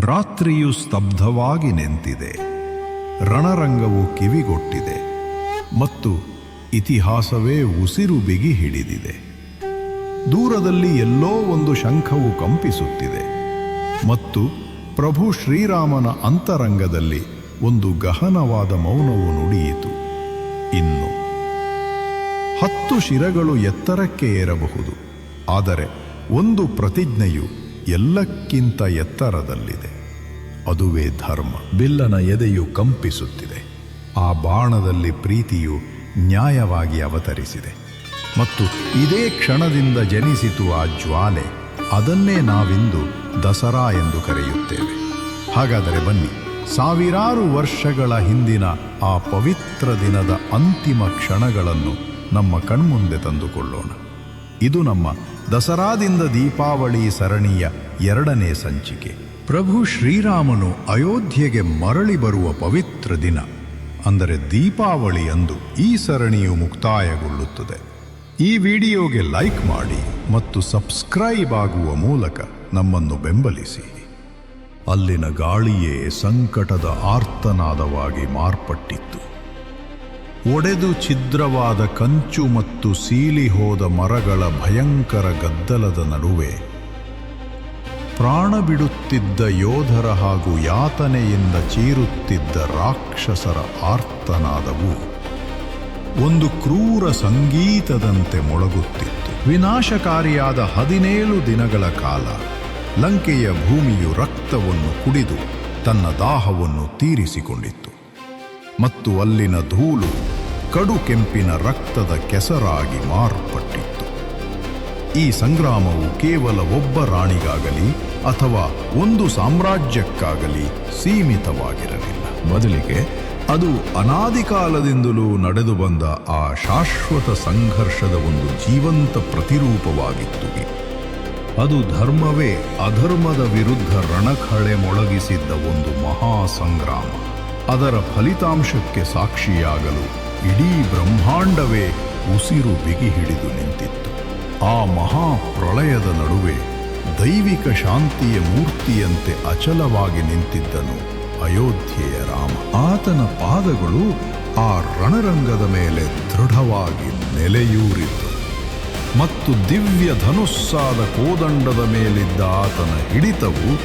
ರಾತ್ರಿಯು ಸ್ತಬ್ಧವಾಗಿ ನಿಂತಿದೆ. ರಣರಂಗವು ಕಿವಿಗೊಟ್ಟಿದೆ ಮತ್ತು ಇತಿಹಾಸವೇ ಉಸಿರು ಬಿಗಿ ಹಿಡಿದಿದೆ. ದೂರದಲ್ಲಿ ಎಲ್ಲೋ ಒಂದು ಶಂಖವು ಕಂಪಿಸುತ್ತಿದೆ ಮತ್ತು ಪ್ರಭು ಶ್ರೀರಾಮನ ಅಂತರಂಗದಲ್ಲಿ ಒಂದು ಗಹನವಾದ ಮೌನವು ನುಡಿಯಿತು. ಇನ್ನು ಹತ್ತು ಶಿರಗಳು ಎತ್ತರಕ್ಕೆ ಏರಬಹುದು, ಆದರೆ ಒಂದು ಪ್ರತಿಜ್ಞೆಯು ಎಲ್ಲಕ್ಕಿಂತ ಎತ್ತರದಲ್ಲಿದೆ. ಅದುವೇ ಧರ್ಮ. ಬಿಲ್ಲನ ಎದೆಯು ಕಂಪಿಸುತ್ತಿದೆ. ಆ ಬಾಣದಲ್ಲಿ ಪ್ರೀತಿಯು ನ್ಯಾಯವಾಗಿ ಅವತರಿಸಿದೆ. ಮತ್ತು ಇದೇ ಕ್ಷಣದಿಂದ ಜನಿಸಿತು ಆ ಜ್ವಾಲೆ. ಅದನ್ನೇ ನಾವಿಂದು ದಸರಾ ಎಂದು ಕರೆಯುತ್ತೇವೆ. ಹಾಗಾದರೆ ಬನ್ನಿ, ಸಾವಿರಾರು ವರ್ಷಗಳ ಹಿಂದಿನ ಆ ಪವಿತ್ರ ದಿನದ ಅಂತಿಮ ಕ್ಷಣಗಳನ್ನು ನಮ್ಮ ಕಣ್ಮುಂದೆ ತಂದುಕೊಳ್ಳೋಣ. ಇದು ನಮ್ಮ ದಸರಾದಿಂದ ದೀಪಾವಳಿ ಸರಣಿಯ ಎರಡನೇ ಸಂಚಿಕೆ. ಪ್ರಭು ಶ್ರೀರಾಮನು ಅಯೋಧ್ಯೆಗೆ ಮರಳಿ ಬರುವ ಪವಿತ್ರ ದಿನ, ಅಂದರೆ ದೀಪಾವಳಿ ಅಂದು ಈ ಸರಣಿಯು ಮುಕ್ತಾಯಗೊಳ್ಳುತ್ತದೆ. ಈ ವಿಡಿಯೋಗೆ ಲೈಕ್ ಮಾಡಿ ಮತ್ತು ಸಬ್ಸ್ಕ್ರೈಬ್ ಆಗುವ ಮೂಲಕ ನಮ್ಮನ್ನು ಬೆಂಬಲಿಸಿ. ಅಲ್ಲಿನ ಗಾಳಿಯೇ ಸಂಕಟದ ಆರ್ತನಾದವಾಗಿ ಮಾರ್ಪಟ್ಟಿತ್ತು. ಒಡೆದು ಛಿದ್ರವಾದ ಕಂಚು ಮತ್ತು ಸೀಲಿ ಹೋದ ಮರಗಳ ಭಯಂಕರ ಗದ್ದಲದ ನಡುವೆ ಪ್ರಾಣ ಬಿಡುತ್ತಿದ್ದ ಯೋಧರ ಹಾಗೂ ಯಾತನೆಯಿಂದ ಚೀರುತ್ತಿದ್ದ ರಾಕ್ಷಸರ ಆರ್ತನಾದವು. ಒಂದು ಕ್ರೂರ ಸಂಗೀತದಂತೆ ಮೊಳಗುತ್ತಿತ್ತು. ವಿನಾಶಕಾರಿಯಾದ ಹದಿನೇಳು ದಿನಗಳ ಕಾಲ ಲಂಕೆಯ ಭೂಮಿಯು ರಕ್ತವನ್ನು ಕುಡಿದು ತನ್ನ ದಾಹವನ್ನು ತೀರಿಸಿಕೊಂಡಿತ್ತು. ಮತ್ತು ಅಲ್ಲಿನ ಧೂಳು ಕಡು ಕೆಂಪಿನ ರಕ್ತದ ಕೆಸರಾಗಿ ಮಾರ್ಪಟ್ಟಿತ್ತು. ಈ ಸಂಗ್ರಾಮವು ಕೇವಲ ಒಬ್ಬ ರಾಣಿಗಾಗಲಿ ಅಥವಾ ಒಂದು ಸಾಮ್ರಾಜ್ಯಕ್ಕಾಗಲಿ ಸೀಮಿತವಾಗಿರಲಿಲ್ಲ. ಬದಲಿಗೆ ಅದು ಅನಾದಿ ಕಾಲದಿಂದಲೂ ನಡೆದು ಬಂದ ಆ ಶಾಶ್ವತ ಸಂಘರ್ಷದ ಒಂದು ಜೀವಂತ ಪ್ರತಿರೂಪವಾಗಿತ್ತು. ಅದು ಧರ್ಮವೇ ಅಧರ್ಮದ ವಿರುದ್ಧ ರಣಖಳೆ ಮೊಳಗಿಸಿದ್ದ ಒಂದು ಮಹಾ ಸಂಗ್ರಾಮ ಅದರ ಫಲಿತಾಂಶಕ್ಕೆ ಸಾಕ್ಷಿಯಾಗಲು ಇಡೀ ಬ್ರಹ್ಮಾಂಡವೇ ಉಸಿರು ಬಿಗಿ ಹಿಡಿದು ನಿಂತಿತ್ತು. ಆ ಮಹಾ ಪ್ರಳಯದ ನಡುವೆ ದೈವಿಕ ಶಾಂತಿಯ ಮೂರ್ತಿಯಂತೆ ಅಚಲವಾಗಿ ನಿಂತಿದ್ದನು ಅಯೋಧ್ಯೆಯ ರಾಮ. ಆತನ ಪಾದಗಳು ಆ ರಣರಂಗದ ಮೇಲೆ ದೃಢವಾಗಿ ನೆಲೆಯೂರಿತು. ಮತ್ತು ದಿವ್ಯ ಧನುಸ್ಸಾದ ಕೋದಂಡದ ಮೇಲಿದ್ದ ಆತನ ಹಿಡಿತವು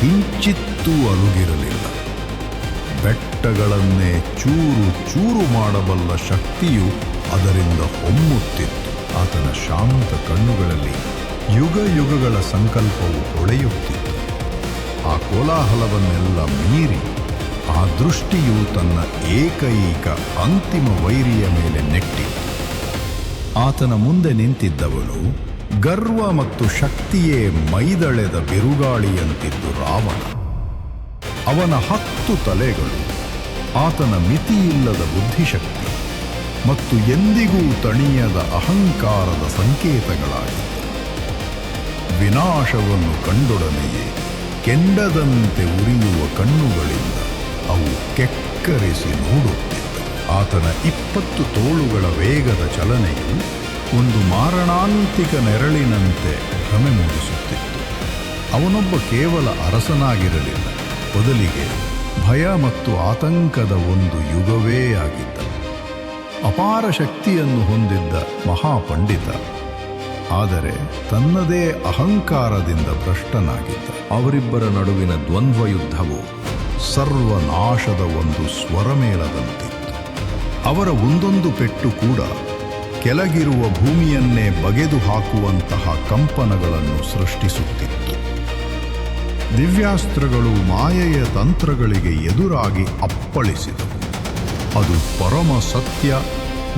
ಕಿಂಚಿತ್ತೂ ಅಲುಗಿರಲಿಲ್ಲ. ಬೆಟ್ಟಗಳನ್ನೇ ಚೂರು ಚೂರು ಮಾಡಬಲ್ಲ ಶಕ್ತಿಯು ಅದರಿಂದ ಹೊಮ್ಮುತ್ತಿತ್ತು. ಆತನ ಶಾಂತ ಕಣ್ಣುಗಳಲ್ಲಿ ಯುಗ ಯುಗಗಳ ಸಂಕಲ್ಪವು ಹೊಳೆಯುತ್ತಿತ್ತು ಆ ಕೋಲಾಹಲವನ್ನೆಲ್ಲ ಮೀರಿ ಆ ದೃಷ್ಟಿಯು ತನ್ನ ಏಕೈಕ ಅಂತಿಮ ವೈರಿಯ ಮೇಲೆ ನೆಟ್ಟಿತ್ತು. ಆತನ ಮುಂದೆ ನಿಂತಿದ್ದವಳು ಗರ್ವ ಮತ್ತು ಶಕ್ತಿಯೇ ಮೈದಳೆದ ಬಿರುಗಾಳಿಯಂತಿದ್ದು ರಾವಣ. ಅವನ ಹತ್ತು ತಲೆಗಳು, ಆತನ ಮಿತಿಯಿಲ್ಲದ ಬುದ್ಧಿಶಕ್ತಿ ಮತ್ತು ಎಂದಿಗೂ ತಣಿಯದ ಅಹಂಕಾರದ ಸಂಕೇತಗಳಾಗಿತ್ತು ವಿನಾಶವನ್ನು ಕಂಡೊಡನೆಯೇ ಕೆಂಡದಂತೆ ಉರಿಯುವ ಕಣ್ಣುಗಳಿಂದ ಅವು ಕೆಕ್ಕರಿಸಿ ನೋಡುತ್ತಿದ್ದವು ಆತನ ಇಪ್ಪತ್ತು ತೋಳುಗಳ ವೇಗದ ಚಲನೆಯು ಒಂದು ಮಾರಣಾಂತಿಕ ನೆರಳಿನಂತೆ ಭ್ರಮೆ ಮೂಡಿಸುತ್ತಿತ್ತು. ಅವನೊಬ್ಬ ಕೇವಲ ಅರಸನಾಗಿರಲಿಲ್ಲ. ಬದಲಿಗೆ ಭಯ ಮತ್ತು ಆತಂಕದ ಒಂದು ಯುಗವೇ ಆಗಿದ್ದ. ಅಪಾರ ಶಕ್ತಿಯನ್ನು ಹೊಂದಿದ್ದ ಮಹಾಪಂಡಿತ, ಆದರೆ ತನ್ನದೇ ಅಹಂಕಾರದಿಂದ ಭ್ರಷ್ಟನಾಗಿದ್ದ. ಅವರಿಬ್ಬರ ನಡುವಿನ ದ್ವಂದ್ವ ಯುದ್ಧವು ಸರ್ವನಾಶದ ಒಂದು ಸ್ವರಮೇಳದಂತಿತ್ತು. ಅವರ ಒಂದೊಂದು ಪೆಟ್ಟು ಕೂಡ ಕೆಳಗಿರುವ ಭೂಮಿಯನ್ನೇ ಬಗೆದು ಹಾಕುವಂತಹ ಕಂಪನಗಳನ್ನು ಸೃಷ್ಟಿಸುತ್ತಿತ್ತು. ದಿವ್ಯಾಸ್ತ್ರಗಳು ಮಾಯೆಯ ತಂತ್ರಗಳಿಗೆ ಎದುರಾಗಿ ಅಪ್ಪಳಿಸಿದವು. ಅದು ಪರಮ ಸತ್ಯ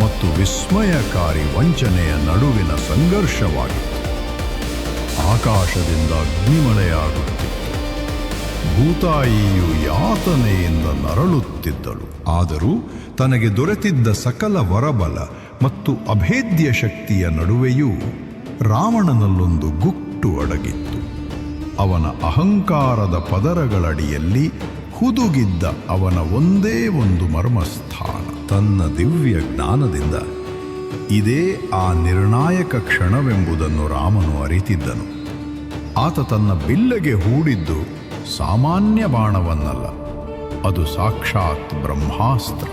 ಮತ್ತು ವಿಸ್ಮಯಕಾರಿ ವಂಚನೆಯ ನಡುವಿನ ಸಂಘರ್ಷವಾಗಿತ್ತು. ಆಕಾಶದಿಂದ ಅಗ್ನಿಮಳೆಯಾಗುತ್ತಿತ್ತು. ಭೂತಾಯಿಯು ಯಾತನೆಯಿಂದ ನರಳುತ್ತಿದ್ದಳು. ಆದರೂ ತನಗೆ ದೊರೆತಿದ್ದ ಸಕಲ ವರಬಲ ಮತ್ತು ಅಭೇದ್ಯ ಶಕ್ತಿಯ ನಡುವೆಯೂ ರಾವಣನಲ್ಲೊಂದು ಗುಟ್ಟು ಅಡಗಿತ್ತು. ಅವನ ಅಹಂಕಾರದ ಪದರಗಳಡಿಯಲ್ಲಿ ಹುದುಗಿದ್ದ ಅವನ ಒಂದೇ ಒಂದು ಮರ್ಮಸ್ಥಾನ. ತನ್ನ ದಿವ್ಯ ಜ್ಞಾನದಿಂದ ಇದೇ ಆ ನಿರ್ಣಾಯಕ ಕ್ಷಣವೆಂಬುದನ್ನು ರಾಮನು ಅರಿತಿದ್ದನು. ಆತ ತನ್ನ ಬಿಲ್ಲಗೆ ಹೂಡಿದ್ದು ಸಾಮಾನ್ಯ ಬಾಣವನ್ನಲ್ಲ, ಅದು ಸಾಕ್ಷಾತ್ ಬ್ರಹ್ಮಾಸ್ತ್ರ.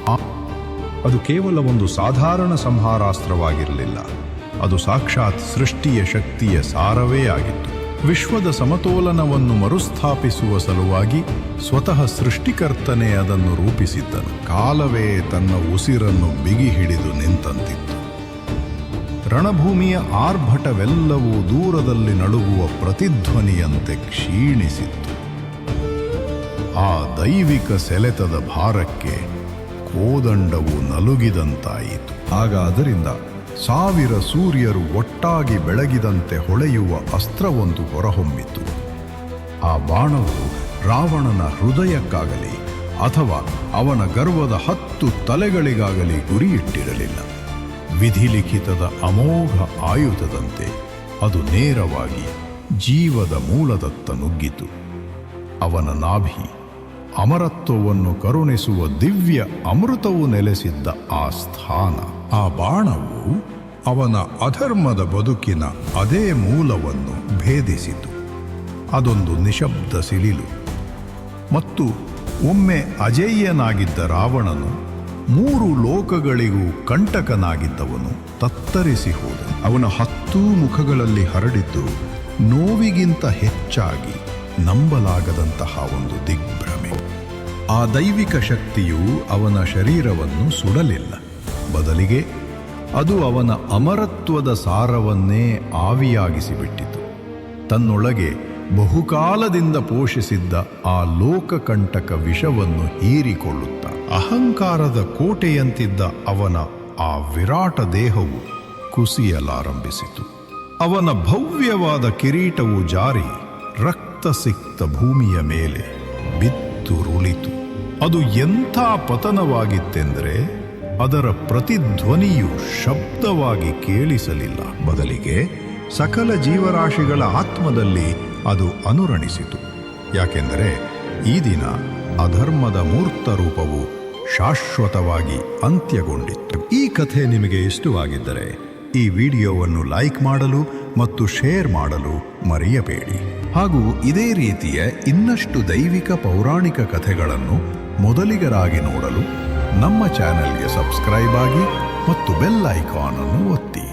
ಅದು ಕೇವಲ ಒಂದು ಸಾಧಾರಣ ಸಂಹಾರಾಸ್ತ್ರವಾಗಿರಲಿಲ್ಲ, ಅದು ಸಾಕ್ಷಾತ್ ಸೃಷ್ಟಿಯ ಶಕ್ತಿಯ ಸಾರವೇ ಆಗಿತ್ತು. ವಿಶ್ವದ ಸಮತೋಲನವನ್ನು ಮರುಸ್ಥಾಪಿಸುವ ಸಲುವಾಗಿ ಸ್ವತಃ ಸೃಷ್ಟಿಕರ್ತನೇ ಅದನ್ನು ರೂಪಿಸಿದ್ದನು. ಕಾಲವೇ ತನ್ನ ಉಸಿರನ್ನು ಬಿಗಿ ಹಿಡಿದು ನಿಂತಂತಿತ್ತು. ರಣಭೂಮಿಯ ಆರ್ಭಟವೆಲ್ಲವೂ ದೂರದಲ್ಲಿ ನಡುಗುವ ಪ್ರತಿಧ್ವನಿಯಂತೆ ಕ್ಷೀಣಿಸಿತ್ತು. ಆ ದೈವಿಕ ಸೆಲೆತದ ಭಾರಕ್ಕೆ ಕೋದಂಡವು ನಲುಗಿದಂತಾಯಿತು. ಆಗ ಅದರಿಂದ ಸಾವಿರ ಸೂರ್ಯರು ಒಟ್ಟಾಗಿ ಬೆಳಗಿದಂತೆ ಹೊಳೆಯುವ ಅಸ್ತ್ರವೊಂದು ಹೊರಹೊಮ್ಮಿತು. ಆ ಬಾಣವು ರಾವಣನ ಹೃದಯಕ್ಕಾಗಲಿ ಅಥವಾ ಅವನ ಗರ್ವದ ಹತ್ತು ತಲೆಗಳಿಗಾಗಲಿ ಗುರಿಯಿಟ್ಟಿರಲಿಲ್ಲ. ವಿಧಿಲಿಖಿತದ ಅಮೋಘ ಆಯುಧದಂತೆ ಅದು ನೇರವಾಗಿ ಜೀವದ ಮೂಲದತ್ತ ನುಗ್ಗಿತು. ಅವನ ನಾಭಿ ಅಮರತ್ವವನ್ನು ಕರುಣಿಸುವ ದಿವ್ಯ ಅಮೃತವು ನೆಲೆಸಿದ್ದ ಆ ಸ್ಥಾನ. ಆ ಬಾಣವು ಅವನ ಅಧರ್ಮದ ಬದುಕಿನ ಅದೇ ಮೂಲವನ್ನು ಭೇದಿಸಿತು. ಅದೊಂದು ನಿಶಬ್ದ ಸಿಡಿಲು ಮತ್ತು ಒಮ್ಮೆ ಅಜೇಯನಾಗಿದ್ದ ರಾವಣನು ಮೂರು ಲೋಕಗಳಿಗೂ ಕಂಟಕನಾಗಿದ್ದವನು ತತ್ತರಿಸಿ ಹೋದನು. ಅವನ ಹತ್ತೂ ಮುಖಗಳಲ್ಲಿ ಹರಡಿದ್ದು ನೋವಿಗಿಂತ ಹೆಚ್ಚಾಗಿ ನಂಬಲಾಗದಂತಹ ಒಂದು ದಿಗ್ಭ್ರಮೆ. ಆ ದೈವಿಕ ಶಕ್ತಿಯು ಅವನ ಶರೀರವನ್ನು ಸುಡಲಿಲ್ಲ. ಬದಲಿಗೆ ಅದು ಅವನ ಅಮರತ್ವದ ಸಾರವನ್ನೇ ಆವಿಯಾಗಿಸಿಬಿಟ್ಟಿತು. ತನ್ನೊಳಗೆ ಬಹುಕಾಲದಿಂದ ಪೋಷಿಸಿದ್ದ ಆ ಲೋಕಕಂಟಕ ವಿಷವನ್ನು ಹೀರಿಕೊಳ್ಳುತ್ತಾ ಅಹಂಕಾರದ ಕೋಟೆಯಂತಿದ್ದ ಅವನ ಆ ವಿರಾಟ ದೇಹವು ಕುಸಿಯಲಾರಂಭಿಸಿತು. ಅವನ ಭವ್ಯವಾದ ಕಿರೀಟವು ಜಾರಿ ರಕ್ತಸಿಕ್ತ ಭೂಮಿಯ ಮೇಲೆ ಬಿತ್ತುರುಳಿತು ಅದು ಎಂಥ ಪತನವಾಗಿತ್ತೆಂದರೆ ಅದರ ಪ್ರತಿಧ್ವನಿಯು ಶಬ್ದವಾಗಿ ಕೇಳಿಸಲಿಲ್ಲ. ಬದಲಿಗೆ ಸಕಲ ಜೀವರಾಶಿಗಳ ಆತ್ಮದಲ್ಲಿ ಅದು ಅನುರಣಿಸಿತು. ಯಾಕೆಂದರೆ ಈ ದಿನ ಅಧರ್ಮದ ಮೂರ್ತ ರೂಪವು ಶಾಶ್ವತವಾಗಿ ಅಂತ್ಯಗೊಂಡಿತ್ತು. ಈ ಕಥೆ ನಿಮಗೆ ಇಷ್ಟವಾಗಿದ್ದರೆ ಈ ವಿಡಿಯೋವನ್ನು ಲೈಕ್ ಮಾಡಲು ಮತ್ತು ಶೇರ್ ಮಾಡಲು ಮರೆಯಬೇಡಿ. ಹಾಗೂ ಇದೇ ರೀತಿಯ ಇನ್ನಷ್ಟು ದೈವಿಕ ಪೌರಾಣಿಕ ಕಥೆಗಳನ್ನು ಮೊದಲಿಗರಾಗಿ ನೋಡಲು ನಮ್ಮ ಚಾನೆಲ್ಗೆ ಸಬ್ಸ್ಕ್ರೈಬ್ ಆಗಿ ಮತ್ತು ಬೆಲ್ ಐಕಾನ್ ಅನ್ನು ಒತ್ತಿ.